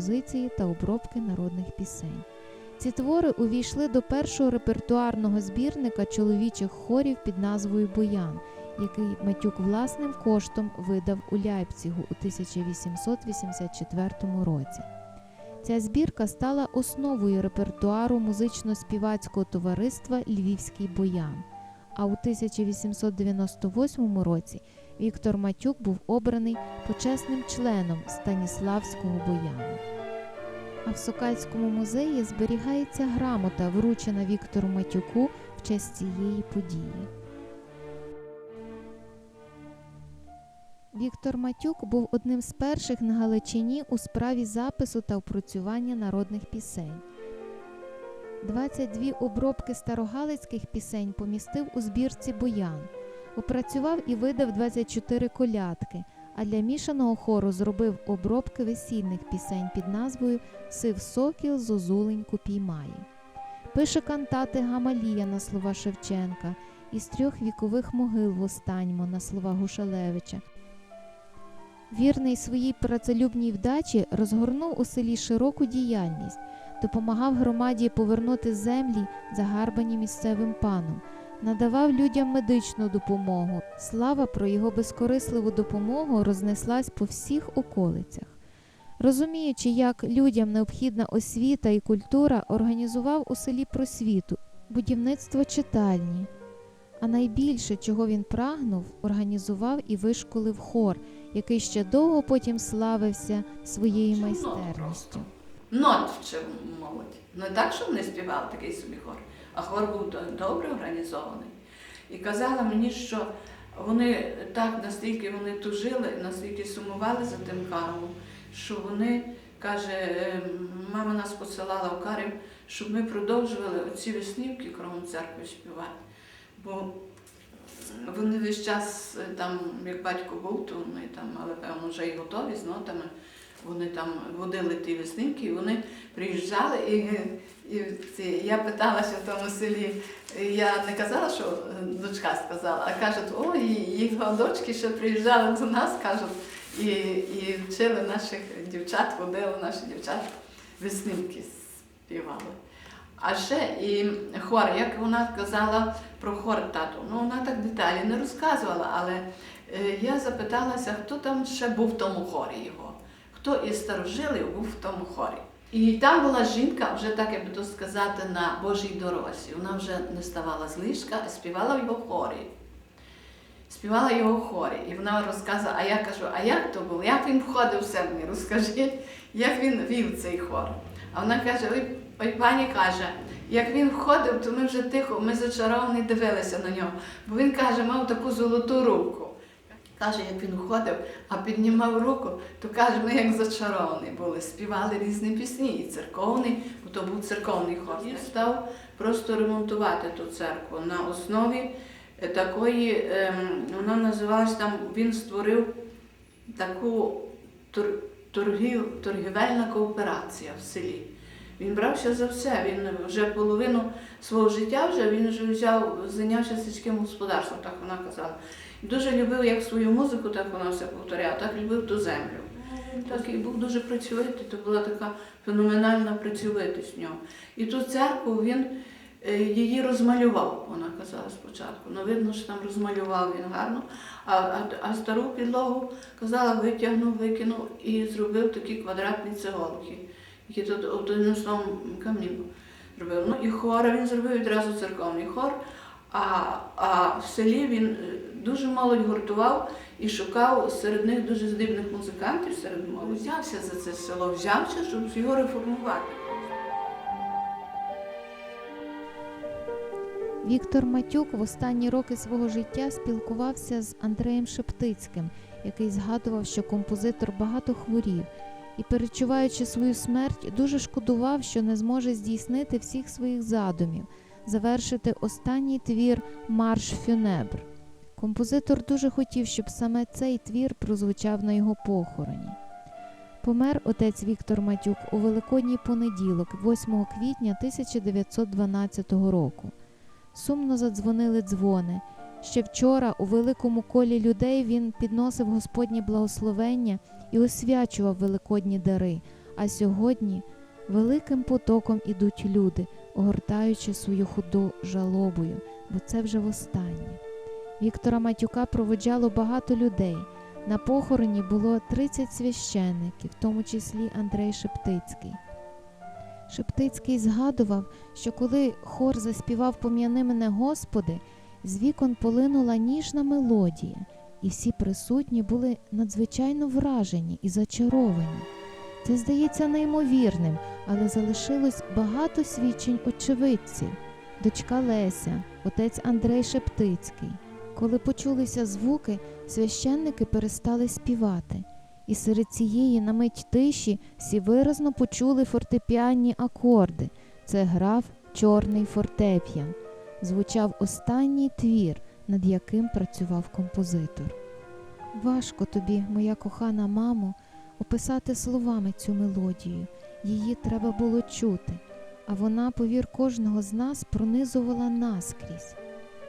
композиції та обробки народних пісень. Ці твори увійшли до першого репертуарного збірника чоловічих хорів під назвою Боян, який Матюк власним коштом видав у Ляйпцігу у 1884 році. Ця збірка стала основою репертуару музично-співацького товариства Львівський боян. А у 1898 році Віктор Матюк був обраний почесним членом Станіславського бояну. А в Сокальському музеї зберігається грамота, вручена Віктору Матюку в честь цієї події. Віктор Матюк був одним з перших на Галичині у справі запису та опрацювання народних пісень. 22 обробки старогалицьких пісень помістив у збірці Боян. Опрацював і видав 24 колядки, а для мішаного хору зробив обробки весільних пісень під назвою Сив сокіл зозуленьку піймає. Пише кантати Гамалія на слова Шевченка, із трьох вікових могил востаньмо на слова Гушалевича. Вірний своїй працелюбній вдачі розгорнув у селі широку діяльність, допомагав громаді повернути землі, загарбані місцевим паном, надавав людям медичну допомогу. Слава про його безкорисливу допомогу рознеслась по всіх околицях. Розуміючи, як людям необхідна освіта і культура, організував у селі просвіту, будівництво читальні. А найбільше, чого він прагнув, організував і вишколив хор, який ще довго потім славився своєю майстерністю. Нот вчив молодь. Не так, що вони співали такий собі хор, а хор був добре організований. І казала мені, що вони так настільки вони тужили, настільки сумували за тим Кармом, що вони, каже, е, мама нас посилала в Карим, щоб ми продовжували оці веснівки кругом церкви співати. Бо вони весь час е, там, як батько був, то вони там, але певно вже і готові з нотами. Вони там водили ті веснівки, і вони приїжджали, і, і ці, я питалася в тому селі, я не казала, що дочка сказала, а кажуть, о, і їх дочки ще приїжджали до нас, кажуть, і, і вчили наших дівчат, водили наші дівчата, веснівки співали. А ще і хор, як вона казала про хор тату, ну вона так деталі не розказувала, але е, я запиталася, хто там ще був в тому хорі його, хто із старожилів був в тому хорі. І там була жінка, вже так би то сказати, на Божій дорозі. Вона вже не ставала з ліжка, а співала в його хорі. Співала його хорі. І вона розказує, а я кажу, а як то було? Як він входив в себе? Розкажіть, як він вів цей хор. А вона каже: ой, ой, пані каже, як він входив, то ми вже тихо, ми зачаровані дивилися на нього. Бо він каже, мав таку золоту руку. Каже, як він входив, а піднімав руку, то каже, ми як зачаровані були, співали різні пісні, і церковний, бо то був церковний хор. Він став просто ремонтувати ту церкву на основі е, такої, ем, вона називалась там, він створив таку торгів, торгівельна кооперація в селі. Він брався за все. Він вже половину свого життя вже він вже взяв, зайнявся сільським господарством, так вона казала. Дуже любив як свою музику, так вона все повторяла, так любив ту землю. Так і був дуже працьовитий, то була така феноменальна працьовитість в нього. І ту церкву він е, її розмалював, вона казала спочатку. Ну, видно, що там розмалював він гарно. А, а, а стару підлогу казала, витягнув, викинув і зробив такі квадратні цеголки, які тут один основному камні зробив. Ну і хор він зробив відразу церковний хор. А, а в селі він е, дуже молодь гуртував і шукав серед них дуже здібних музикантів, серед молоді. Взявся за це село, взявся, щоб його реформувати. Віктор Матюк в останні роки свого життя спілкувався з Андреєм Шептицьким, який згадував, що композитор багато хворів, і, перечуваючи свою смерть, дуже шкодував, що не зможе здійснити всіх своїх задумів, завершити останній твір Марш Фюнебр. Композитор дуже хотів, щоб саме цей твір прозвучав на його похороні. Помер отець Віктор Матюк у Великодній понеділок, 8 квітня 1912 року. Сумно задзвонили дзвони. Ще вчора у великому колі людей він підносив Господнє благословення і освячував великодні дари, а сьогодні великим потоком ідуть люди, огортаючи свою худу жалобою, бо це вже востаннє. Віктора Матюка проводжало багато людей. На похороні було 30 священників, в тому числі Андрей Шептицький. Шептицький згадував, що коли хор заспівав Пом'яни мене Господи, з вікон полинула ніжна мелодія, і всі присутні були надзвичайно вражені і зачаровані. Це здається неймовірним, але залишилось багато свідчень очевидців. Дочка Леся, отець Андрей Шептицький. Коли почулися звуки, священники перестали співати, і серед цієї на мить тиші всі виразно почули фортепіанні акорди. Це грав чорний фортеп'ян. Звучав останній твір, над яким працював композитор. Важко тобі, моя кохана мамо, описати словами цю мелодію. Її треба було чути, а вона, повір, кожного з нас пронизувала наскрізь.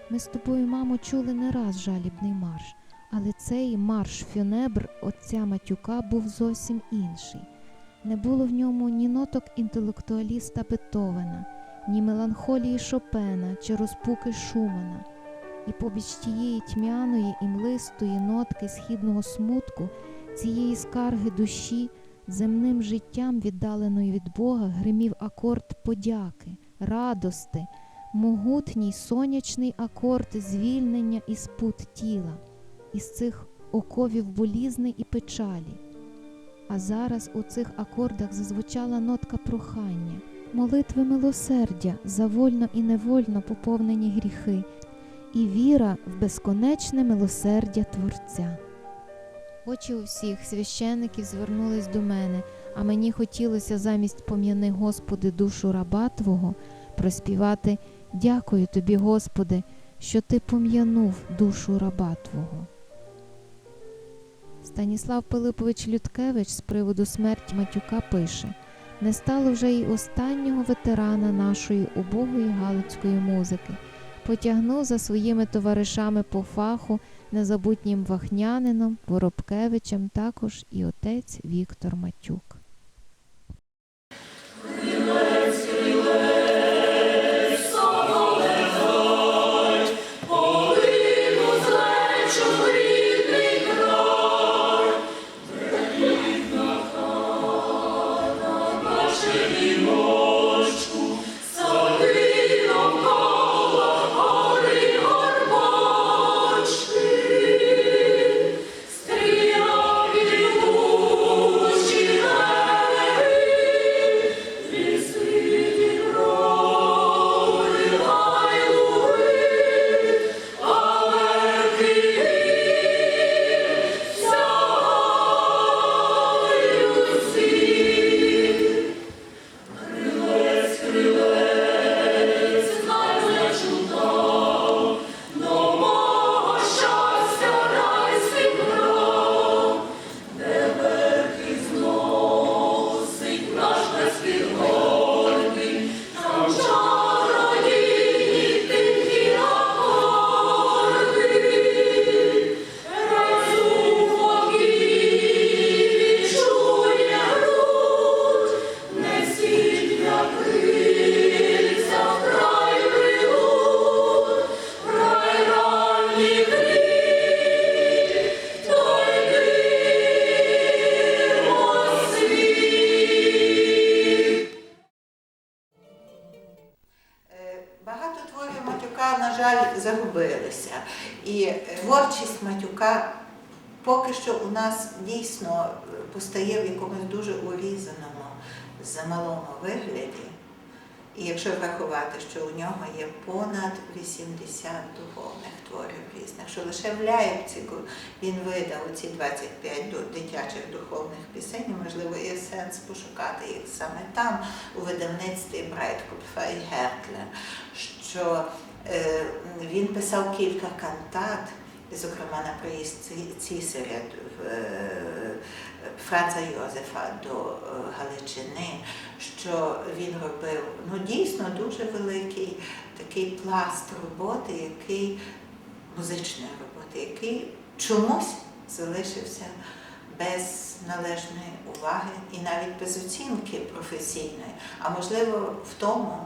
Ми з тобою, мамо, чули не раз жалібний марш, але цей марш фюнебр отця Матюка був зовсім інший. Не було в ньому ні ноток інтелектуаліста Бетовена, ні меланхолії Шопена чи розпуки Шумана. І побіч тієї тьмяної і млистої нотки східного смутку, цієї скарги душі, земним життям, віддаленої від Бога, гримів акорд подяки, радости, могутній сонячний акорд звільнення із пут тіла, із цих оковів болізни і печалі. А зараз у цих акордах зазвучала нотка прохання, молитви милосердя за вольно і невольно поповнені гріхи, і віра в безконечне милосердя Творця. Очі у всіх священиків звернулись до мене, а мені хотілося замість пом'яни Господи душу раба Твого проспівати Дякую тобі, Господи, що ти пом'янув душу раба Твого. Станіслав Пилипович Людкевич з приводу смерті Матюка пише: не стало вже й останнього ветерана нашої убогої галицької музики. Потягнув за своїми товаришами по фаху, незабутнім вахнянином, Воробкевичем, також і отець Віктор Матюк. Творів Матюка, на жаль, загубилися. І творчість Матюка поки що у нас дійсно постає в якомусь дуже урізаному, замалому вигляді. І якщо врахувати, що у нього є понад 80 духовних творів різних, що лише в Ляєпціку він видав ці 25 ду- дитячих духовних пісень, і, можливо, є сенс пошукати їх саме там, у видавництві Брайткопфа і Гертлер, що е, він писав кілька кантат, зокрема на приїзд Ці- Цісаря е, Франца Йозефа до е, Галичини, що він робив ну, дійсно дуже великий такий пласт роботи, який музичної роботи, який чомусь залишився без належної уваги і навіть без оцінки професійної, а можливо в тому,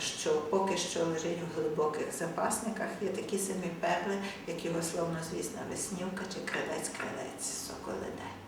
що поки що лежить в глибоких запасниках, є такі самі перли, як його словно звісна веснівка чи крадець-крадець соколидай.